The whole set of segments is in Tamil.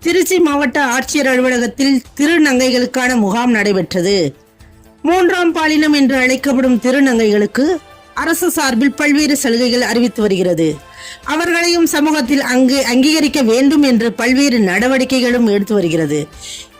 திருச்சி மாவட்ட ஆட்சியர் அலுவலகத்தில் திருநங்கைகளுக்கான முகாம் நடைபெற்றது. மூன்றாம் பாலினம் என்று அழைக்கப்படும் திருநங்கைகளுக்கு அரசு சார்பில் பல்வேறு சலுகைகள் அறிவித்து வருகிறது. அவர்களையும் சமூகத்தில் அங்கு அங்கீகரிக்க வேண்டும் என்று பல்வேறு நடவடிக்கைகளும் எடுத்து வருகிறது.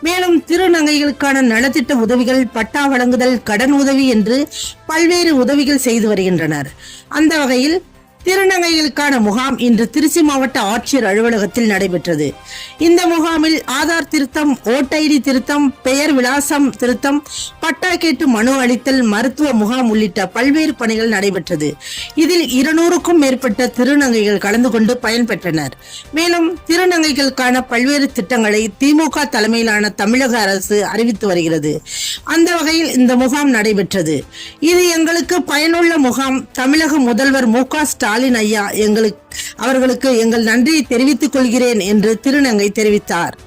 மேலும் திருநங்கைகளுக்கான நலத்திட்ட உதவிகள் பட்டா வழங்குதல் கடன் உதவி என்று பல்வேறு உதவிகள் செய்து வருகின்றனர். அந்த வகையில் திருநங்கைகளுக்கான முகாம் இன்று திருச்சி மாவட்ட ஆட்சியர் அலுவலகத்தில் நடைபெற்றது. இந்த முகாமில் ஆதார் திருத்தம் ஓட்டைடி திருத்தம் பெயர் விலாசம் திருத்தம் பட்டா கேட்டு மனு அளித்தல் மருத்துவ முகாம் உள்ளிட்ட பல்வேறு பணிகள் நடைபெற்றது. இதில் இருநூறுக்கும் மேற்பட்ட திருநங்கைகள் கலந்து கொண்டு பயன்பெற்றனர். மேலும் திருநங்கைகளுக்கான பல்வேறு திட்டங்களை திமுக தலைமையிலான தமிழக அரசு அறிவித்து வருகிறது. அந்த வகையில் இந்த முகாம் நடைபெற்றது. இது எங்களுக்கு பயனுள்ள முகாம். தமிழக முதல்வர் மு க ஸ்டாலின் ஐயா எங்களுக்கு அவர்களுக்கு எங்கள் நன்றியை தெரிவித்துக் கொள்கிறேன் என்று திருநங்கை தெரிவித்தார்.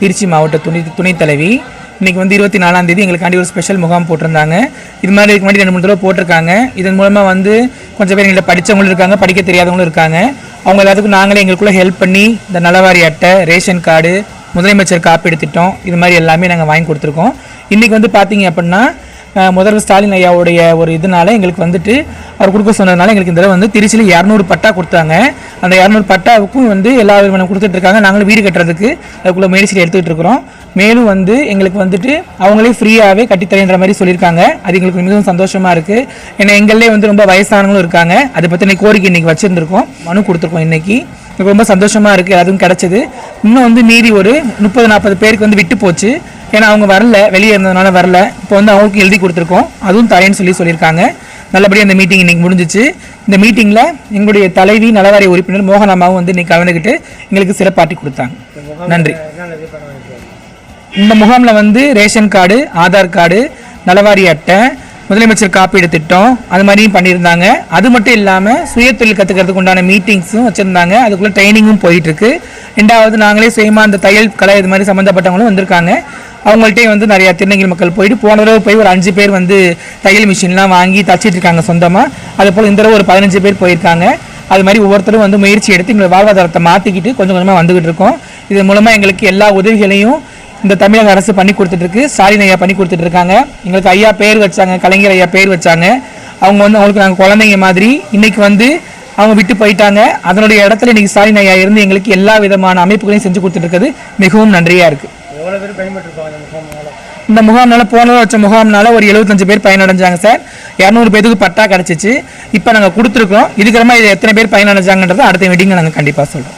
திருச்சி மாவட்ட துணை துணைத் தலைவி இன்றைக்கி வந்து இருபத்தி நாலாம் தேதி எங்களுக்காண்டி ஒரு ஸ்பெஷல் முகாம் போட்டிருந்தாங்க. இது மாதிரி இதுக்கு முன்னாடி ரெண்டு மூணு தடவை போட்டிருக்காங்க. இதன் மூலமாக வந்து கொஞ்சம் பேர் எங்கள்கிட்ட படித்தவங்களும் இருக்காங்க படிக்க தெரியாதவங்களும் இருக்காங்க. அவங்க எல்லாத்துக்கும் நாங்களே எங்களுக்குள்ளே ஹெல்ப் பண்ணி இந்த நலவாரி அட்டை ரேஷன் கார்டு முதலமைச்சர் காப்பீடு திட்டம் இது மாதிரி எல்லாமே நாங்கள் வாங்கி கொடுத்துருக்கோம். இன்றைக்கி வந்து பார்த்தீங்க அப்படின்னா முதல்வர் ஸ்டாலின் ஐயாவுடைய ஒரு இதனால எங்களுக்கு வந்துட்டு அவர் கொடுக்க சொன்னதுனால எங்களுக்கு இந்த தடவை வந்து திருச்சியில் இரநூறு பட்டா கொடுத்தாங்க. அந்த இரநூறு பட்டாவுக்கும் வந்து எல்லா விதமான கொடுத்துட்டு இருக்காங்க நாங்களும் வீடு கட்டுறதுக்கு அதுக்குள்ள முயற்சியில் எடுத்துக்கிட்டு இருக்கிறோம் மேலும் வந்து எங்களுக்கு வந்துட்டு அவங்களே ஃப்ரீயாகவே கட்டித்தரேன்ற மாதிரி சொல்லியிருக்காங்க. அது எங்களுக்கு மிகவும் சந்தோஷமாக இருக்குது ஏன்னா எங்களே வந்து ரொம்ப வயசானவங்களும் இருக்காங்க. அதை பற்றின கோரிக்கை இன்னைக்கு வச்சுருந்துருக்கோம். மனு கொடுத்துருக்கோம் இன்னைக்கு. எனக்கு ரொம்ப சந்தோஷமாக இருக்குது அதுவும் கிடச்சிது. இன்னும் வந்து மீதி ஒரு முப்பது நாற்பது பேருக்கு வந்து விட்டு போச்சு. ஏன்னா அவங்க வரல. வெளியே இருந்ததுனால வரல. இப்போ வந்து அவங்களுக்கு எழுதி கொடுத்துருக்கோம். அதுவும் தரேன்னு சொல்லி சொல்லியிருக்காங்க. நல்லபடியாக இந்த மீட்டிங் இன்றைக்கி முடிஞ்சிச்சு. இந்த மீட்டிங்கில் எங்களுடைய தலைவி நலவாரிய உறுப்பினர் மோகனாமாவும் வந்து இன்றைக்கி கலந்துக்கிட்டு எங்களுக்கு சிறப்பாட்டி கொடுத்தாங்க. நன்றி. இந்த முகாமில் வந்து ரேஷன் கார்டு ஆதார் கார்டு நலவாரி அட்டை முதலமைச்சர் காப்பீடு திட்டம் அது மாதிரியும் பண்ணியிருந்தாங்க. அது மட்டும் இல்லாமல் சுயத்தொழில் கற்றுக்கிறதுக்கு உண்டான மீட்டிங்ஸும் வச்சுருந்தாங்க. அதுக்குள்ளே ட்ரைனிங்கும் போயிட்டுருக்கு ரெண்டாவது நாங்களே சுயமாக அந்த தையல் கலை இது மாதிரி சம்மந்தப்பட்டவங்களும் வந்திருக்காங்க. அவங்கள்ட்டே வந்து நிறையா திருநங்கை மக்கள் போயிட்டு போன தடவை போய் ஒரு அஞ்சு பேர் வந்து தையல் மிஷின்லாம் வாங்கி தச்சிட்டு இருக்காங்க சொந்தமாக அது போல் இந்த தடவை ஒரு பதினஞ்சு பேர் போயிருக்காங்க. அது மாதிரி ஒவ்வொருத்தரும் வந்து முயற்சி எடுத்து எங்களை வாழ்வாதாரத்தை மாற்றிக்கிட்டு கொஞ்சம் கொஞ்சமாக வந்துகிட்டு இருக்கோம். இதன் மூலமாக எங்களுக்கு எல்லா உதவிகளையும் இந்த தமிழக அரசு பண்ணி கொடுத்துட்டு இருக்கு ஸ்டாலின் ஐயா பண்ணி கொடுத்துட்டு இருக்காங்க எங்களுக்கு ஐயா பேர் வச்சாங்க கலைஞர் ஐயா பேர் வச்சாங்க. அவங்க வந்து அவங்களுக்கு நாங்கள் குழந்தைங்க மாதிரி இன்னைக்கு வந்து அவங்க விட்டு போயிட்டாங்க. அதனுடைய இடத்துல இன்னைக்கு ஸ்டாலின் ஐயா இருந்து எங்களுக்கு எல்லா விதமான அமைப்புகளையும் செஞ்சு கொடுத்துட்டு இருக்கிறது மிகவும் நன்றியா இருக்கு. எவ்வளோ பேர் பயன்பெற்றிருப்பாங்க இந்த முகாம்னால? இந்த முகாம்னால போன வச்ச முகாம்னால ஒரு எழுபத்தஞ்சு பேர் பயனடைஞ்சாங்க சார். இரநூறு பேருக்கு பட்டா கிடச்சிச்சு. இப்போ நாங்கள் கொடுத்துருக்கோம். இதுக்கப்புறமா இது எத்தனை பேர் பயனடைஞ்சாங்கன்றதை அடுத்த மீட்டிங்கில் நாங்கள் கண்டிப்பாக சொல்கிறோம்